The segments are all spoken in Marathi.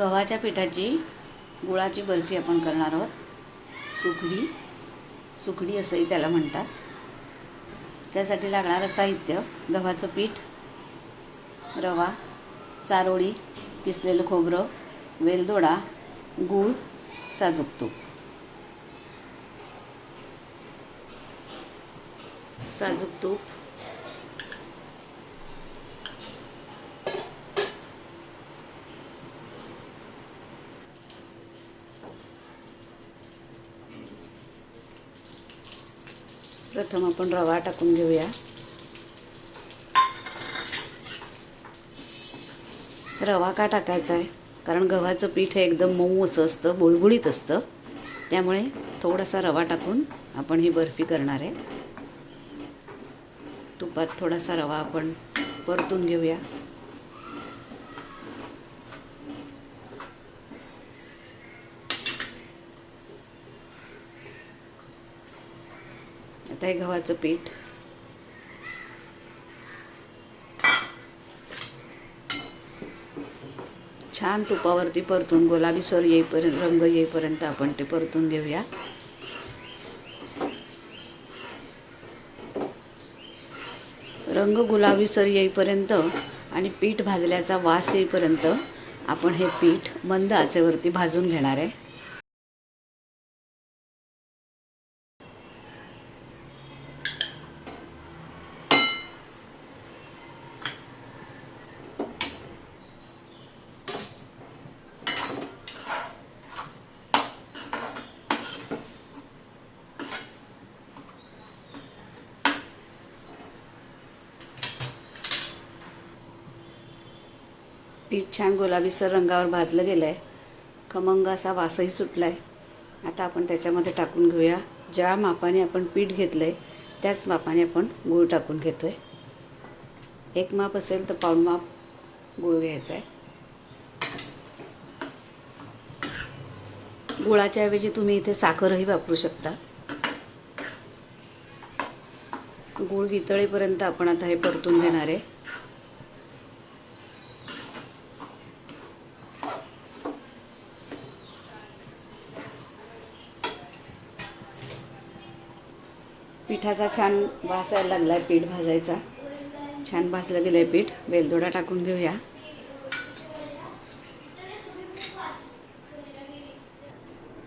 गव्हाच्या पिठाची गुळाची बर्फी आपण करणार आहोत. सुखडी सुखडी असंही त्याला म्हणतात. त्यासाठी लागणारं साहित्य. गव्हाचं पीठ रवा चारोळी किसलेलं खोबरं वेलदोडा गूळ साजूक तूप. साजूक तूप. प्रथम आपण रवा टाकून घेऊया. रवा का टाकायचा आहे? कारण गव्हाचं पीठ हे एकदम मऊ असं असतं बुळबुळीत असतं. त्यामुळे थोडासा रवा टाकून आपण ही बर्फी करणार आहे. तुपात थोडासा रवा आपण परतून घेऊया. आता हे गव्हाचं पीठ? छान तुपावरती परतून गुलाबी स्वर येईपर्यंत रंग येईपर्यंत आपण ते परतून घेऊया. रंग गुलाबी सर येईपर्यंत आणि पीठ भाजल्याचा वास येईपर्यंत आपण हे पीठ मंद आचेवरती भाजून घेणार आहे. पीठ छान गुलाबीसर रंगावर भाजलं गेलं आहे खमंग असा वासही सुटला आहे आता आपण त्याच्यामध्ये टाकून घेऊया. ज्या मापाने आपण पीठ घेतलं आहे त्याच मापाने आपण गूळ टाकून घेतो आहे एक माप असेल तर पाऊण माप गूळ घ्यायचा आहे. गुळाच्या ऐवजी तुम्ही इथे साखरही वापरू शकता. गूळ वितळेपर्यंत आपण आता हे परतून घेणार आहे. पिठाचा छान भासायला लागला आहे पीठ भाजायचा. छान भाजलं गेलं आहे पीठ. वेलदोडा टाकून घेऊया.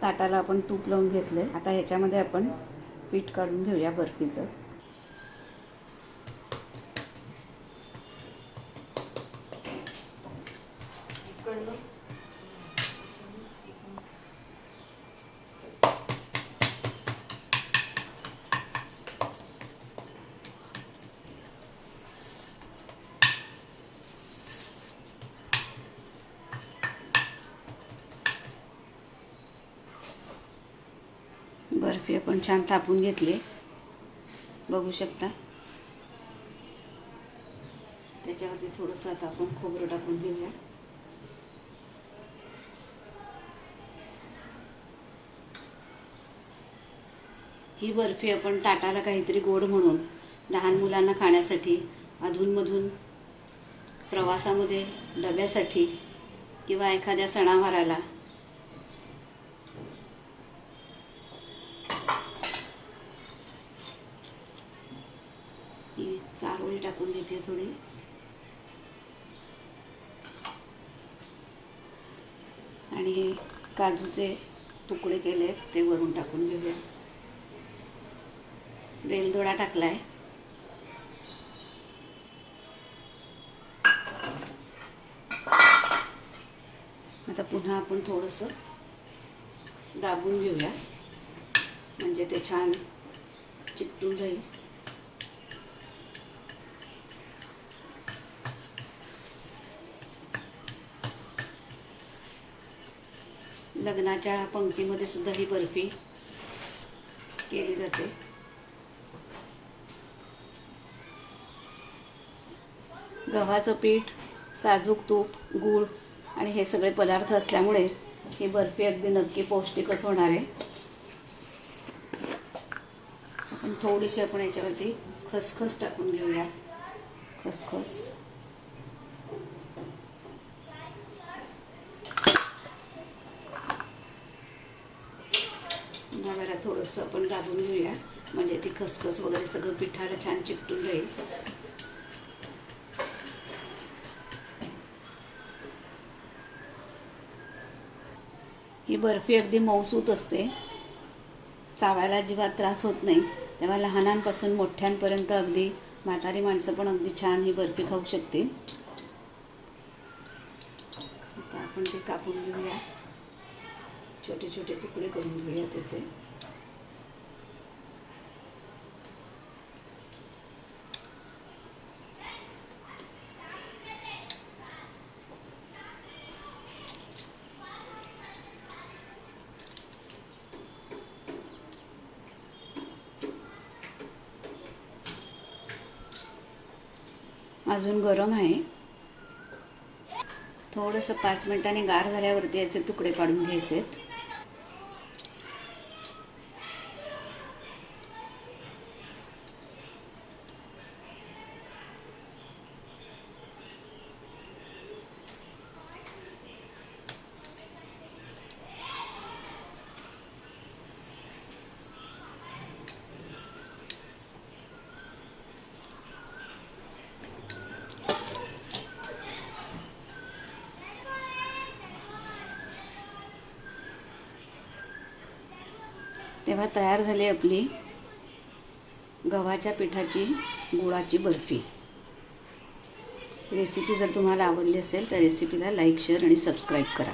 ताटाला आपण तूप लावून घेतलंय. आता ह्याच्यामध्ये आपण पीठ काढून घेऊया बर्फीचं. बर्फी आपण छान तापून घेतली. बघू शकता. त्याच्यावरती थोडंसं आता आपण खोबरं टाकून घेऊया. ही बर्फी आपण ताटाला काहीतरी गोड म्हणून लहान मुलांना खाण्यासाठी अधूनमधून प्रवासामध्ये डब्यासाठी किंवा एखाद्या सणावाराला ही चारोळी टाकून घेते थोडी. आणि हे काजूचे तुकडे केले ते वरून टाकून घेऊया. वेलदोडा टाकलाय. आता पुन्हा आपण थोडंसं दाबून घेऊया. म्हणजे ते छान चिकटून राहील. लग्नाच्या पंक्तीमध्ये सुद्धा ही बर्फी केली जाते. गव्हाचं पीठ साजूक तूप गूळ आणि हे सगळे पदार्थ असल्यामुळे ही बर्फी अगदी नक्की पौष्टिकच होणार आहे. आपण थोडीशी आपण याच्यावरती खसखस टाकून घेऊया. खसखस पुन्हा जरा थोडंसं आपण दाबून घेऊया. म्हणजे ती खसखस वगैरे सगळं पिठाला छान चिकटून राहील. ही बर्फी अगदी मऊसूत असते. चावायला अजिबात त्रास होत नाही. तेव्हा लहानांपासून मोठ्यांपर्यंत अगदी म्हातारी माणसं पण अगदी छान ही बर्फी खाऊ शकतील. आता आपण ते कापून घेऊया. छोटे छोटे तुकडे करून घेऊया त्याचे. अजून गरम आहे. थोडंसं पाच मिनिटांनी गार झाल्यावरती याचे तुकडे पाडून घ्यायचे आहेत तेव्हा तयार झाली आपली गव्हाच्या पिठाची गुळाची बर्फी. रेसिपी जर तुम्हाला आवडली असेल तर रेसिपीला लाईक शेअर आणि सबस्क्राईब करा.